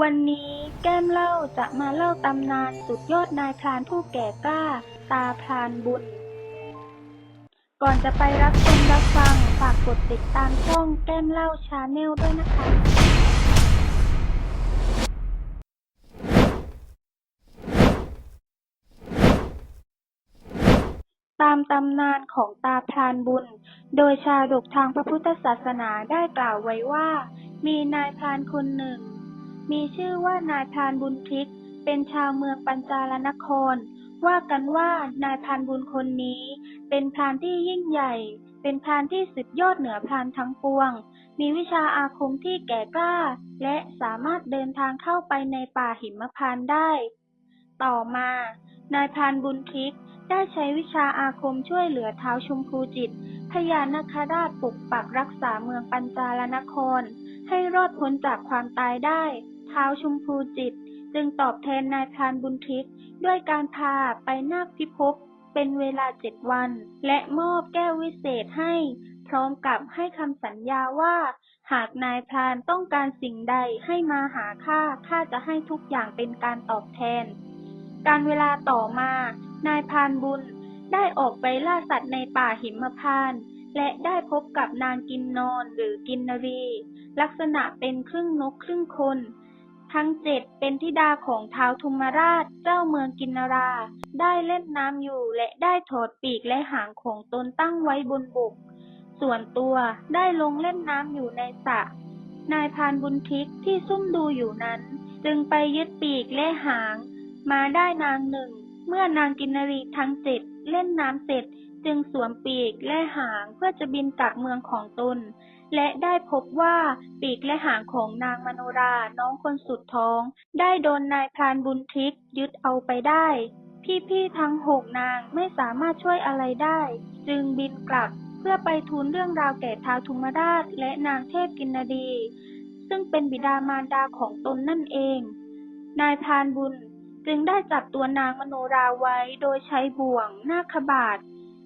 วันนี้แก้มเล่าจะมาเล่าตำนานสุดยอดนายพรานผู้แก่กล้า ตาพรานบุญก่อนจะไปรับชมรับฟัง ฝากกดติดตามช่องแก้มเล่าชาแนลด้วยนะคะ ตามตำนานของตาพรานบุญ โดยชาดกทางพระพุทธศาสนาได้กล่าวไว้ว่า มีนายพรานคนหนึ่ง มีชื่อว่านายพานบุญทิศเป็นชาวเมืองปัญจาลนคร ว่ากันว่านายพานบุญคนนี้ เป็นพรานที่ยิ่งใหญ่ เป็นพรานที่สุดยอดเหนือพรานทั้งปวง มีวิชาอาคมที่แก่กล้า และสามารถเดินทางเข้าไปในป่าหิมพานต์ได้ ต่อมา นายพรานบุญทิพย์ได้ใช้วิชาอาคมช่วยเหลือเท้าชมพูจิต พญานาคราชปกปักรักษาเมืองปัญจาลนคร ให้รอดพ้นจากความตายได้ ท้าวชมพูจิต จึงตอบแทนนายพรานบุญทิพย์ด้วยการพาไปนาคพิภพเป็นเวลาเจ็ดวัน และมอบแก้ววิเศษให้ พร้อมกับให้คำสัญญาว่า หากนายพรานต้องการสิ่งใดให้มาหาข้าข้าจะให้ทุกอย่างเป็นการตอบแทน การเวลาต่อมา นายพรานบุญได้ออกไปล่าสัตว์ในป่าหิมพานต์และได้พบกับนางกินนอนหรือกินนรี ลักษณะเป็นครึ่งนกครึ่งคน ทั้งเจ็ดเป็นธิดาของท้าวทุมราชเจ้าเมืองกินรา ได้เล่นน้ำอยู่และได้ถอดปีกและหางของตนตั้งไว้บนบก ส่วนตัวได้ลงเล่นน้ำอยู่ในสระนายพานบุญทิกที่ซุ่มดูอยู่นั้น จึงไปยึดปีกและหาง มาได้นางหนึ่ง เมื่อนางกินนรีทั้งเจ็ด เล่นน้ำเสร็จจึงสวมปีกและหางเพื่อจะบินกลับเมืองของตน และได้พบว่าปีกและหางของนางมโนราน้องคนสุดท้อง ได้โดนนายพรานบุญทิกยึดเอาไปได้ พี่ๆทั้งหกนางไม่สามารถช่วยอะไรได้ จึงบินกลับเพื่อไปทูลเรื่องราวแก่ท้าวทุมราชและนางเทพกินนดี ซึ่งเป็นบิดามารดาของตนนั่นเอง นายพรานบุญ จึงได้จับตัวนางมโนราไว้โดยใช้บ่วงนาคบาท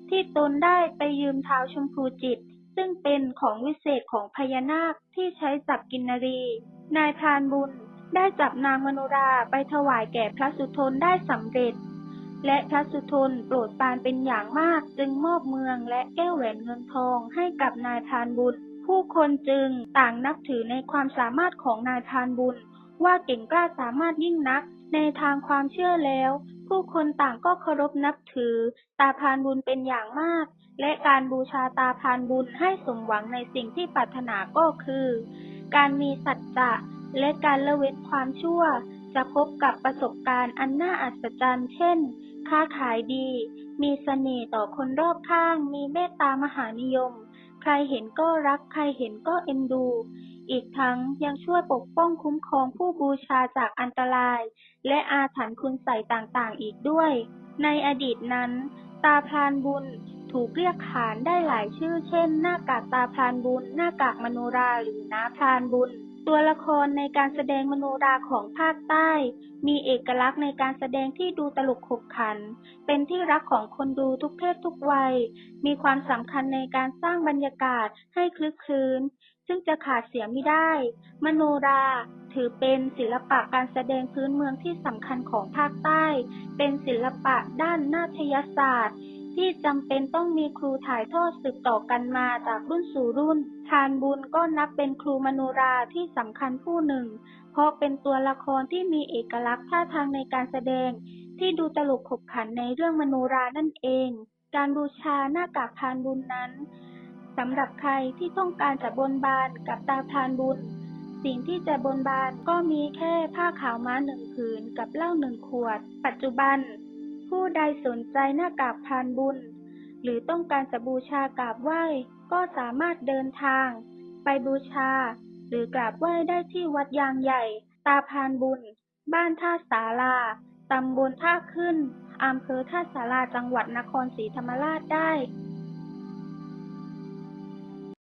ที่ตนได้ไปยืมเท้าชมพูจิต ซึ่งเป็นของวิเศษของพญานาคที่ใช้จับกินนรี นายพรานบุญได้จับนางมโนราไปถวายแก่พระสุทนได้สำเร็จ และพระสุทนโปรดปรานเป็นอย่างมากจึงมอบเมืองและแก้วแหวนเงินทองให้กับนายพรานบุญ ผู้คนจึงต่างนับถือในความสามารถของนายพรานบุญ ว่าเก่งกล้าสามารถยิ่งนักในทางความเชื่อแล้ว ผู้คนต่างก็เคารพนับถือ ตาพานบุญเป็นอย่างมาก และการบูชาตาพานบุญให้สมหวังในสิ่งที่ปรารถนาก็คือ การมีสัจจะและการละเว้นความชั่ว จะพบกับประสบการณ์อันน่าอัศจรรย์เช่น ค้าขายดี มีเสน่ห์ต่อคนรอบข้าง มีเมตตามหานิยม ใครเห็นก็รัก ใครเห็นก็เอ็นดู อีกทั้งยังช่วยปกป้องคุ้มครองผู้บูชาจากอันตราย และอาถรรพ์คุณใส่ต่างๆ อีกด้วย ในอดีตนั้น ตาพรานบุญถูกเรียกขานได้หลายชื่อ เช่น หน้ากากตาพรานบุญ หน้ากากมโนราหรือน้าพรานบุญ ตัวละครในการแสดงมโนราของภาคใต้ มีเอกลักษณ์ในการแสดงที่ดูตลกขบขัน เป็นที่รักของคนดูทุกเพศทุกวัย มีความสำคัญในการสร้างบรรยากาศให้คลึกคลื้น ซึ่งจะขาดเสียไม่ได้ มโนราถือเป็นศิลปะการแสดงพื้นเมืองที่สำคัญของภาคใต้ เป็นศิลปะด้านนาฏยศาสตร์ ที่จำเป็นต้องมีครูถ่ายทอดสืบต่อกันมาจากรุ่นสู่รุ่น ทานบุญก็นับเป็นครูมโนราที่สำคัญผู้หนึ่ง เพราะเป็นตัวละครที่มีเอกลักษณ์ท่าทางในการแสดง ที่ดูตลกขบขันในเรื่องมโนรานั่นเอง การบูชาหน้ากากพานบุญนั้นสำหรับใครที่ต้องการจะบนบานกับตาพานบุญ สิ่งที่จะบนบานก็มีแค่ผ้าขาวม้าหนึ่งผืนกับเหล้าหนึ่งขวด ปัจจุบัน ผู้ใดสนใจหน้ากากพรานบุญ หรือต้องการจะบูชากราบไหว้ก็สามารถเดินทาง ไปบูชา หรือกราบไหว้ได้ที่วัดยางใหญ่ ตาพรานบุญ บ้านท่าสาลาตำบลท่าขึ้นอำเภอท่าสาราจังหวัดนครศรีธรรมราชได้